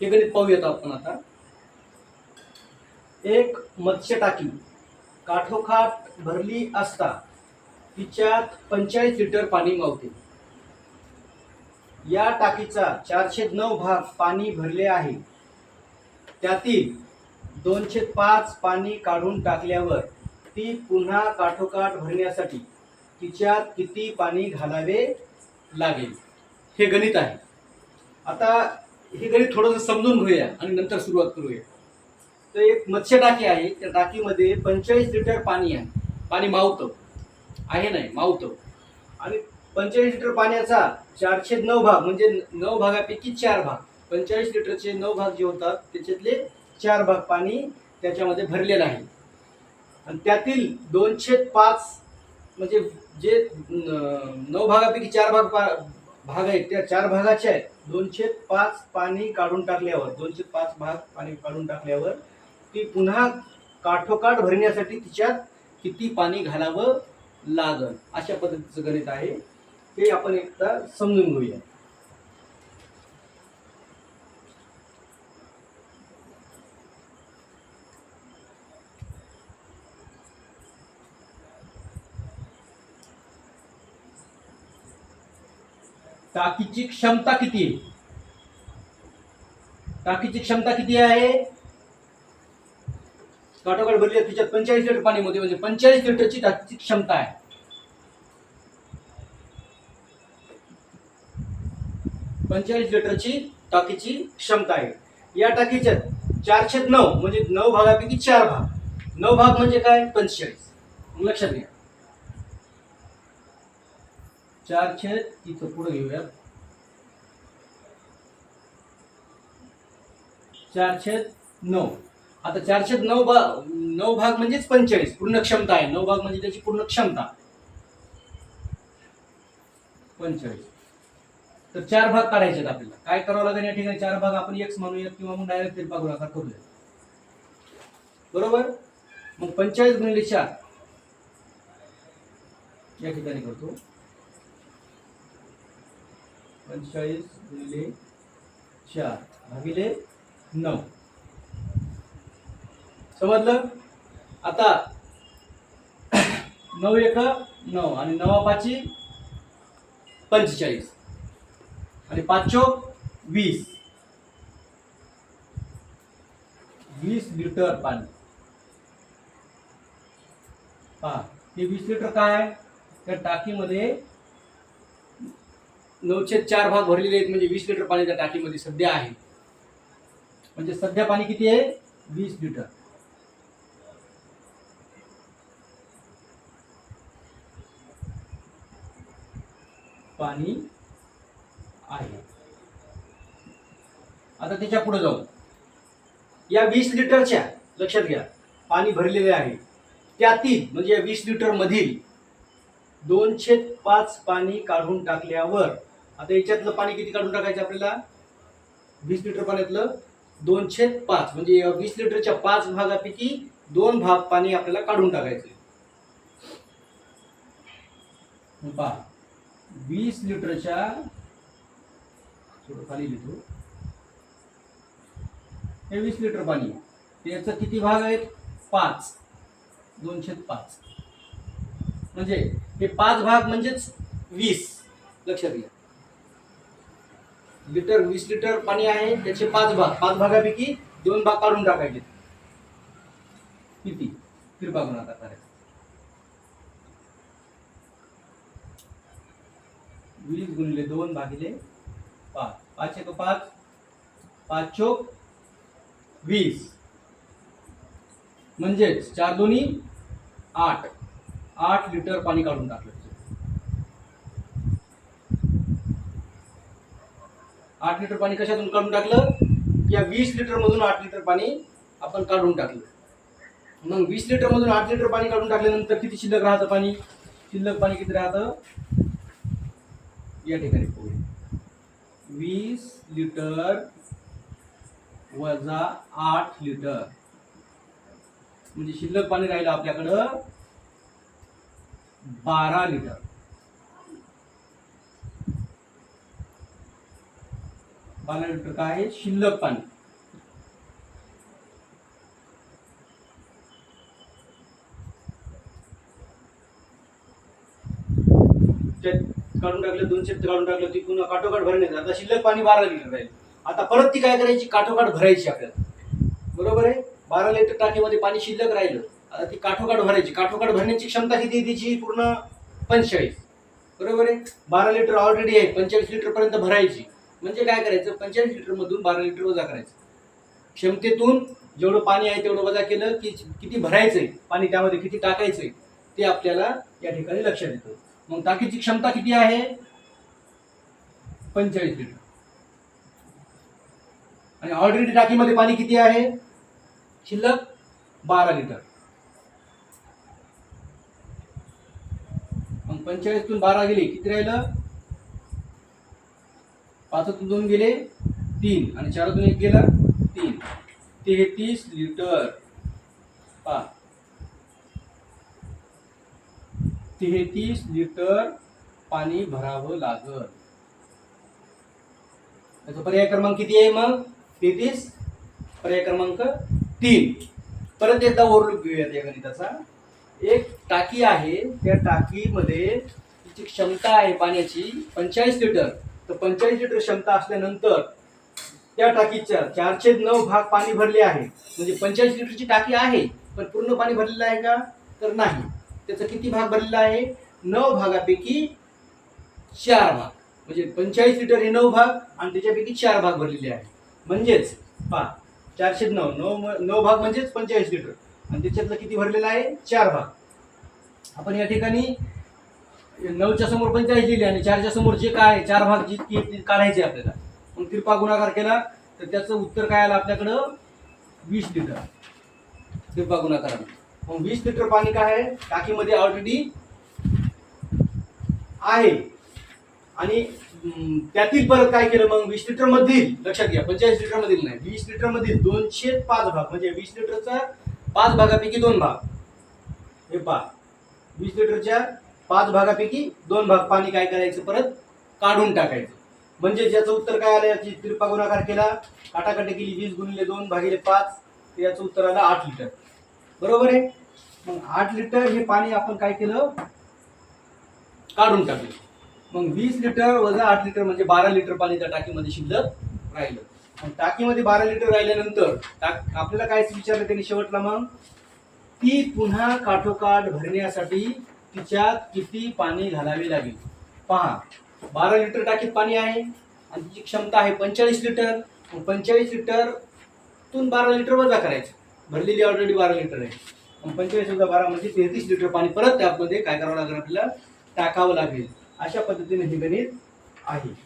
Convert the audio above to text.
हे गणित पाहूयात आपण आता. एक मत्स्य टाकी काठोकाठ भरली असता तिच्यात पंचेचाळीस लिटर पाणी मावते. या टाकीचा चारशे नऊ भाग पाणी भरले आहे. त्यातील दोनशे पाच पाणी काढून टाकल्यावर ती पुन्हा काठोकाठ भरण्यासाठी तिच्यात किती पाणी घालावे लागेल? हे गणित आहे. आता हे गणित थोडंसं समजून घेऊया आणि नंतर सुरुवात करूया. तर एक मत्स्य टाकी आहे. त्या टाकीमध्ये पंचेचाळीस लिटर पाणी आहे. पाणी मावतं. आहे नाही मावतं. आणि पंचेचाळीस लिटर पाण्याचा चारशे नऊ भाग म्हणजे नऊ भागापैकी चार भाग. पंचेचाळीस लिटरचे नऊ भाग जे होतात त्याच्यातले चार भाग पाणी त्याच्यामध्ये भरलेलं आहे. आणि त्यातील दोनशे पाच म्हणजे जे नऊ भागापैकी चार भाग पा- भाग आहेत. त्या चार भागाचे आहेत. दोनशे पाच पाणी काढून टाकल्यावर दोनशे पाच भाग पाणी काढून टाकल्यावर ती पुन्हा काठोकाठ भरण्यासाठी तिच्यात किती पाणी घालावं लागल अशा पद्धतीचं गणित आहे. ते आपण एकदा समजून घेऊया. टाकीची क्षमता किती आहे? टाकीची क्षमता किती आहे? काठोकाठ भरली तिच्यात पंचेचाळीस लिटर पाणी मध्ये म्हणजे पंचेचाळीस लिटरची टाकीची क्षमता आहे. पंचेचाळीस लिटरची टाकीची क्षमता आहे. या टाकीच्या चारशे नऊ म्हणजे नऊ भागापैकी चार भाग. नऊ भाग म्हणजे काय? पंचेचाळीस. लक्षात घ्या. चारशे इथं पुढे घेऊया चारशे नऊ. आता चारशे नऊ भाग नऊ भाग म्हणजेच पंचेचाळीस. पूर्ण क्षमता आहे. नऊ भाग म्हणजे त्याची पूर्ण क्षमता. पंचेचाळीस. तर चार भाग काढायचे आहेत आपल्याला. काय करावं लागेल या ठिकाणी? चार भाग आपण एक्स म्हणूयात किंवा मग डायरेक्ट तिरपा गुणाकार करूया बरोबर? मग पंचेचाळीस गुणिले चार. या ठिकाणी करतो. पंचेचाळीस गुणिले चार भागिले नऊ. समजलं? आता नऊ एक नऊ आणि नवा पाची पंचेचाळीस. आणि पाच वीस. वीस लिटर पाणी. पहा हे वीस लिटर काय आहे? त्या टाकीमध्ये नऊशे चार भाग भरलेले आहेत म्हणजे वीस लिटर पाणी त्या टाकीमध्ये सध्या आहे. म्हणजे सध्या पाणी किती आहे? वीस लिटर. पाणी आहे. आता त्याच्या पुढे जाऊ. या वीस लिटरच्या लक्षात घ्या पाणी भरलेले आहे. त्यातील म्हणजे या वीस लिटर मधील दोनशे पाच पाणी काढून टाकल्यावर आता याच्यातलं पाणी किती काढून टाकायचं आपल्याला? वीस लिटर पाण्यातलं दोनशे पाच. म्हणजे वीस लिटरच्या पाच भागापैकी दोन भाग पाणी आपल्याला काढून टाकायचं पहा. वीस लिटरच्या थोडं खाली लिहितो. हे वीस लिटर पाणी. याचा किती भाग आहेत? पाच. दोनशे पाच. म्हणजे हे पाच भाग म्हणजेच वीस. लक्षात घ्या. लिटर वीस लिटर पाणी आहे त्याचे पाच भाग. पाच भागापैकी दोन भाग काढून टाकायचे. किती? कृपा करून आता करायचं वीस गुणिले दोन भागिले पाच. पाच एक पाच. पाच चोक. वीस. म्हणजेच चार दोन्ही आठ. आठ लिटर पाणी काढून टाकलं. आठ लिटर पाणी कशातून काढून टाकलं? या वीस लिटरमधून आठ लिटर पाणी आपण काढून टाकलं. मग वीस लिटरमधून आठ लिटर पाणी काढून टाकल्यानंतर किती शिल्लक राहतं पाणी? शिल्लक पाणी किती राहतं? या ठिकाणी पोहे वीस लिटर वजा आठ लिटर. म्हणजे शिल्लक पाणी राहिलं आपल्याकडं बारा लिटर. बारा लिटर काय आहे? शिल्लक पाणी. काढून टाकलं दोनशे काढून टाकलं ती पुन्हा काठोकाठ भरण्याचं आता शिल्लक पाणी बारा लिटर राहील. आता परत ती काय करायची? काठोकाठ भरायची आपल्याला. बरोबर आहे? बारा लिटर टाकीमध्ये पाणी शिल्लक राहिलं. आता ती काठोकाठ भरायची. काठोकाठ भरण्याची क्षमता किती तिची? पूर्ण पंचेचाळीस. बरोबर आहे? बारा लिटर ऑलरेडी आहे. पंचेचाळीस लिटर पर्यंत भरायची. म्हणजे काय करायचं? पंचेचाळीस लिटर मधून बारा लिटर वजा करायचं. क्षमतेतून जेवढं पाणी आहे तेवढं वजा केलं की किती भरायचं आहे पाणी त्यामध्ये किती टाकायचंय ते आपल्याला या ठिकाणी लक्षात येतं. मग टाकीची क्षमता किती आहे? पंचेचाळीस लिटर. आणि ऑलरेडी टाकीमध्ये पाणी किती आहे? शिल्लक बारा लिटर. मग पंचेचाळीसतून बारा गेले किती राहिलं? पाचातून दोन गेले तीन. आणि चारातून एक गेला तीन. तेहतीस लिटर. पा तेहतीस लिटर पाणी भरावं लागल. त्याचा पर्याय क्रमांक किती आहे मग? तेहतीस. पर्याय क्रमांक तीन. परत एकदा ओरलूप घेऊयात या गणिताचा. एक टाकी आहे त्या टाकीमध्ये तिची क्षमता आहे पाण्याची पंचेचाळीस लिटर. तर पंचेचाळीस लिटर क्षमता असल्यानंतर त्या टाकीच्या चारशे नऊ भाग पाणी भरले आहे. म्हणजे पंचेचाळीस लिटरची टाकी आहे पण पूर्ण पाणी भरलेलं आहे का? तर नाही. त्याचा किती भाग भरलेला आहे? नऊ भागापैकी चार भाग. म्हणजे पंचेचाळीस लिटर हे नऊ भाग आणि त्याच्यापैकी चार भाग भरलेले आहे म्हणजेच पा चारशे नऊ. नऊ नऊ भाग म्हणजेच पंचेचाळीस लिटर. आणि त्याच्यातलं किती भरलेलं आहे? चार भाग. आपण या ठिकाणी नऊच्या समोर पंचेचाळीस दिली आणि चारच्या समोर जे काय चार भाग जितकी आहेत काढायचे आपल्याला. मग तिरपा गुणाकार केला तर त्याचं उत्तर काय आलं आपल्याकडं? वीस लिटर. तिरपा गुणाकार मग वीस लिटर पाणी काय आहे? टाकीमध्ये ऑलरेडी आहे. आणि त्यातील परत काय केलं मग? वीस लिटर मधील लक्षात घ्या पंचेचाळीस लिटर मधील नाही. वीस लिटर मधील दोनशे पाच भाग म्हणजे वीस लिटरचा पाच भागापैकी दोन भाग. हे पहा. वीस लिटरच्या पाच भागापैकी दोन भाग पाणी काय करायचं परत काढून टाकायचं. म्हणजे ज्याचं उत्तर काय आलं याची तिरपा गुणाकार केला काटाकाटी केली वीस गुणिले दोन भागिले पाच याचं उत्तर आलं आठ लिटर. बरोबर आहे? मग आठ लिटर हे पाणी आपण काय केलं? काढून टाकलं. मग वीस लिटर वजा आठ लिटर म्हणजे बारा लिटर पाणी त्या टाकीमध्ये शिल्लक राहिलं. मग टाकीमध्ये बारा लिटर राहिल्यानंतर टाक आपल्याला काय विचारलं त्यांनी शेवटला मग? ती पुन्हा काठोकाठ भरण्यासाठी तिच्यात किती पाणी घालावे लागेल? पहा बारा लिटर टाकीत पाणी आहे आणि तिची क्षमता आहे पंचेचाळीस लिटर. मग पंचेचाळीस लिटरतून बारा लिटर वजा करायचं. भरलेली ऑलरेडी बारा लिटर आहे. मग पंचेचाळीस वजा बारा म्हणजे तेहतीस लिटर पाणी. परत त्यामध्ये काय करावं लागेल आपल्याला? टाकावं लागेल. अशा पद्धतीने हे गणित आहे.